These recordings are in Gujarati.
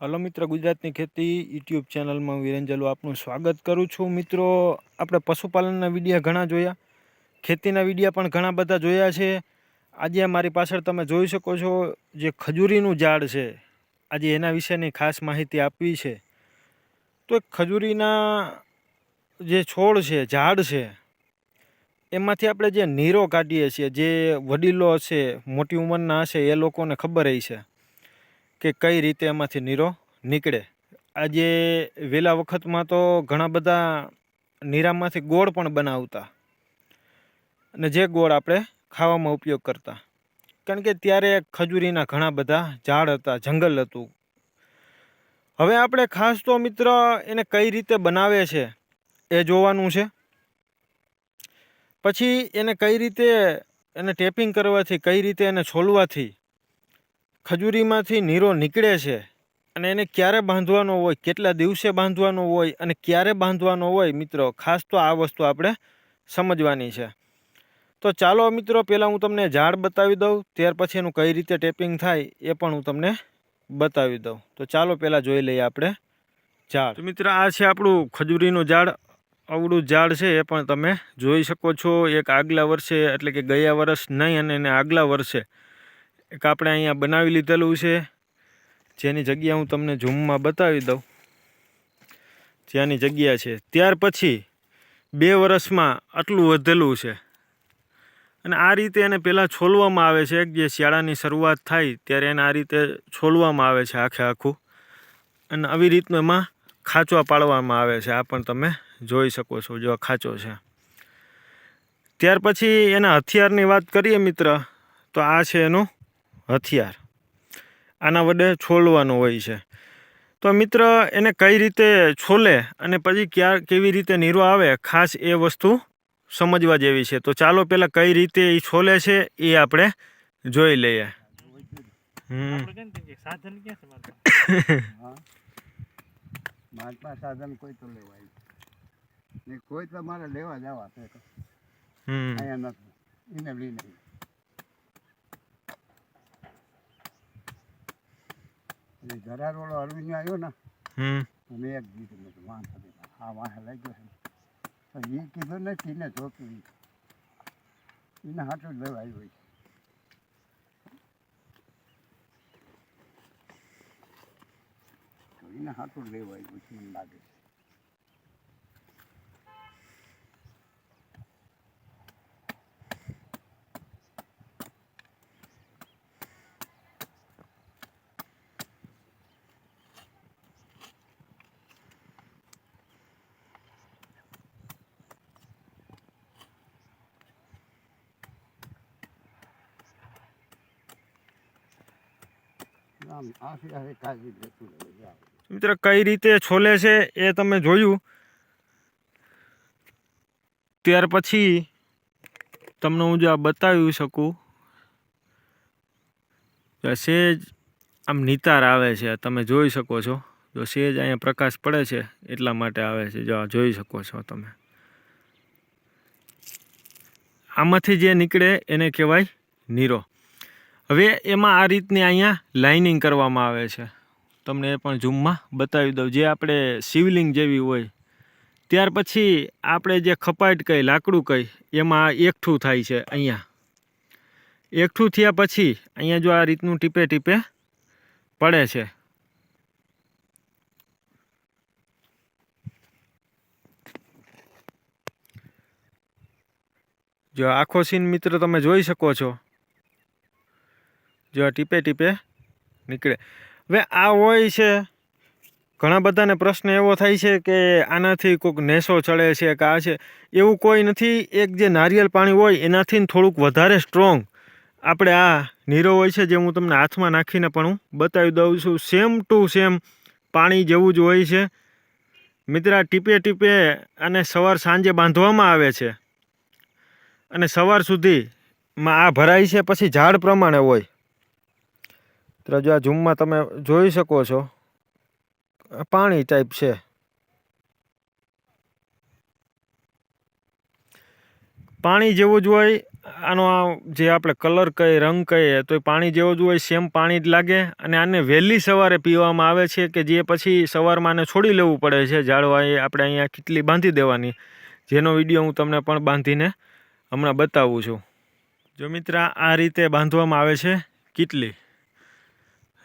હલો મિત્ર, ગુજરાતની ખેતી યુટ્યુબ ચેનલમાં હું વિરેન્જલો આપનું સ્વાગત કરું છું. મિત્રો, આપણે પશુપાલનના વિડીયા ઘણા જોયા. ખેતીના વિડીયા પણ ઘણા બધા જોયા છે. આજે મારી પાછળ તમે જોઈ શકો છો જે ખજૂરીનું ઝાડ છે. આજે એના વિશેની ખાસ માહિતી આપવી છે. તો ખજૂરીના જે છોડ છે, ઝાડ છે, એમાંથી આપણે જે નીરો કાઢીએ છીએ, જે વડીલો હશે, મોટી ઉંમરના હશે, એ લોકોને ખબર રહી છે કે કઈ રીતે એમાંથી નીરો નીકળે? આજે વહેલા વખતમાં તો ઘણા બધા નીરામાંથી ગોળ પણ બનાવતા. અને જે ગોળ આપણે ખાવામાં ઉપયોગ કરતા. કારણ કે ત્યારે ખજૂરીના ઘણા બધા ઝાડ હતા, જંગલ હતું. હવે આપણે ખાસ તો મિત્ર એને કઈ રીતે બનાવે છે એ જોવાનું છે. પછી એને કઈ રીતે એને ટેપિંગ કરવાથી, કઈ રીતે એને છોલવાથી ખજૂરીમાંથી નીરો નીકળે છે અને એને ક્યારે બાંધવાનો હોય, કેટલા દિવસે બાંધવાનો હોય અને ક્યારે બાંધવાનો હોય, મિત્રો, ખાસ તો આ વસ્તુ આપણે સમજવાની છે. તો ચાલો મિત્રો, પહેલાં હું તમને ઝાડ બતાવી દઉં, ત્યાર પછી એનું કઈ રીતે ટેપિંગ થાય એ પણ હું તમને બતાવી દઉં. તો ચાલો પહેલાં જોઈ લઈએ આપણે ઝાડ. તો મિત્ર, આ છે આપણું ખજૂરીનું ઝાડ, અવળું ઝાડ છે, એ પણ તમે જોઈ શકો છો. એક આગલા વર્ષે, એટલે કે ગયા વર્ષ નહીં અને એને આગલા વર્ષે એક આપણે અહીંયા બનાવી લીધેલું છે. જેની જગ્યા હું તમને ઝૂમમાં બતાવી દઉં. જ્યાંની જગ્યા છે. ત્યાર પછી બે વર્ષમાં આટલું વધેલું છે. અને આ રીતે એને પહેલાં છોલવામાં આવે છે. જે શિયાળાની શરૂઆત થાય ત્યારે એને આ રીતે છોલવામાં આવે છે આખે આખું. અને આવી રીતનું એમાં ખાંચવા પાડવામાં આવે છે. આ પણ તમે જોઈ શકો છો જો ખાંચો છે. ત્યાર પછી એના હથિયારની વાત કરીએ મિત્ર, તો આ છે એનું હથિયાર. આના વડે છોલવાનું હોય છે. તો મિત્ર એને કઈ રીતે છોલે અને પછી ક્યાં કેવી રીતે નીરો આવે ખાસ એ વસ્તુ સમજવા જેવી છે. તો ચાલો પહેલાં કઈ રીતે એ છોલે છે એ આપણે જોઈ લઈએ. હમ. સાધન ક્યાં છે હા. મહાત્મા સાધન કોઈ તો લેવાય કોઈ તો મારે લેવા જવા છે. હમ. અહીંયા નથી. એને લઈ એ ધરારોળો અરવિંદ આવ્યો ને હમ. એક ગીત મેં કીધું વાંધો હા વાંહે લાગ્યો છે. તો એ કીધું ને તીને જોતું એને હાટું લેવા આવ્યો છે. એને હાટું લેવા આવ્યું છે મને લાગે છે. મિત્ર, કઈ રીતે છોલે છે એ તમે જોયું. ત્યાર પછી તમને હું જો આ બતાવી શકું. સેજ આમ નિતાર આવે છે, તમે જોઈ શકો છો. જો સેજ અહીંયા પ્રકાશ પડે છે, એટલા માટે આવે છે, જો જોઈ શકો છો તમે. આમાંથી જે નીકળે એને કહેવાય નીરો. હવે એમાં આ રીતની અહીંયા લાઇનિંગ કરવામાં આવે છે. તમને એ પણ ઝૂમમાં બતાવી દઉં. જે આપણે શિવલિંગ જેવી હોય, ત્યાર પછી આપણે જે ખપાટ કહી લાકડું કહી એમાં એકઠું થાય છે અહીંયા. એકઠું થયા પછી અહીંયા જો આ રીતનું ટીપે ટીપે પડે છે. જો આખો સીન મિત્ર તમે જોઈ શકો છો. જો ટીપે ટીપે નીકળે. હવે આ હોય છે, ઘણા બધાને પ્રશ્ન એવો થાય છે કે આનાથી કોઈક નેસો ચડે છે કે આ છે. એવું કોઈ નથી, એક જે નારિયેલ પાણી હોય એનાથી થોડુંક વધારે સ્ટ્રોંગ આપણે આ નીરો હોય છે જે હું તમને હાથમાં નાખીને પણ હું બતાવી દઉં છું. સેમ ટુ સેમ પાણી જેવું જ હોય છે. મિત્રા ટીપે ટીપે અને સવાર સાંજે બાંધવામાં આવે છે. અને સવાર સુધીમાં આ ભરાય છે, પછી ઝાડ પ્રમાણે હોય. તો જો આ ઝૂમમાં તમે જોઈ શકો છો પાણી ટાઈપ છે. પાણી જેવું જ હોય, આનો આ જે આપણે કલર કહીએ, રંગ કહીએ, તો એ પાણી જેવો જ હોય સેમ પાણી જ લાગે. અને આને વહેલી સવારે પીવામાં આવે છે કે જે પછી સવારમાં આને છોડી લેવું પડે છે જાળવા એ આપણે અહીંયા કેટલી બાંધી દેવાની. જેનો વીડિયો હું તમને પણ બાંધીને હમણાં બતાવું છું. જો મિત્ર, આ રીતે બાંધવામાં આવે છે કેટલી.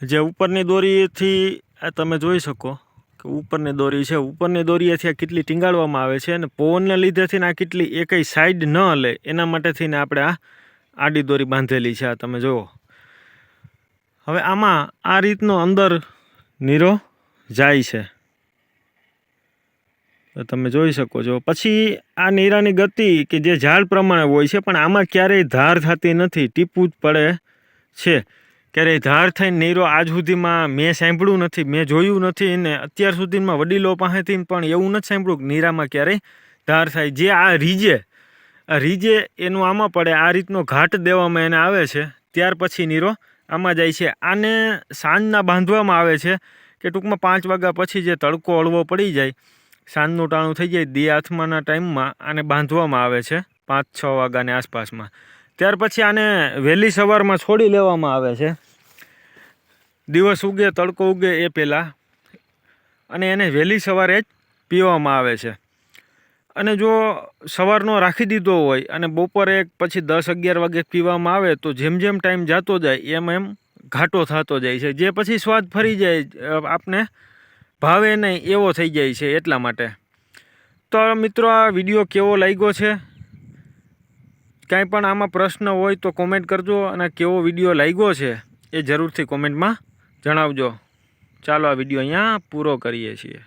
જે ઉપરની દોરીથી તમે જોઈ શકો કે ઉપરની દોરી છે. ઉપરની દોરીએથી આ કેટલી ટીંગાડવામાં આવે છે અને પવનને લીધેથી આ કેટલી એકેય સાઈડ ન હલે. એના માટેથી ને આપણે આ આડી દોરી બાંધેલી છે. આ તમે જુઓ. હવે આમાં આ રીતનો અંદર નીરો જાય છે. તમે જોઈ શકો છો. પછી આ નીરાની ગતિ કે જે ઝાડ પ્રમાણે હોય છે, પણ આમાં ક્યારેય ધાર થતી નથી. ટીપવું જ પડે છે. ક્યારેય ધાર થઈને નીરો આજ સુધીમાં મેં સાંભળ્યું નથી, મેં જોયું નથી ને અત્યાર સુધીમાં વડીલો પાસેથી પણ એવું નથી સાંભળ્યું કે નીરામાં ક્યારેય ધાર થાય. જે આ રીજે આ રીજે એનું આમાં પડે, આ રીતનો ઘાટ દેવામાં એને આવે છે, ત્યાર પછી નીરો આમાં જાય છે. આને સાંજના બાંધવામાં આવે છે કે ટૂંકમાં પાંચ વાગ્યા પછી જે તડકો હળવો પડી જાય, સાંજનું ટાણું થઈ જાય, દી આથમાના ટાઈમમાં આને બાંધવામાં આવે છે, પાંચ છ વાગ્યાની આસપાસમાં. ત્યાર પછી આને વહેલી સવારમાં છોડી લેવામાં આવે છે. દિવસ ઉગે, તડકો ઉગે એ પહેલાં. અને એને વહેલી સવારે જ પીવામાં આવે છે. અને જો સવારનો રાખી દીધો હોય અને બપોરે પછી દસ, અગિયાર વાગે પીવામાં આવે, તો જેમ જેમ ટાઈમ જતો જાય, એમ એમ ઘાટો થતો જાય છે. જે પછી સ્વાદ ફરી જાય આપને ભાવે નહીં એવો થઈ જાય છે એટલા માટે. તો મિત્રો, આ વીડિયો કેવો લાગ્યો છે? કાંઈ પણ આમાં પ્રશ્ન હોય તો કોમેન્ટ કરજો અને કેવો વીડિયો લાગ્યો છે એ જરૂરથી કોમેન્ટમાં જણાવજો. ચાલો આ વીડિયો અહીંયા પૂરો કરીએ છીએ.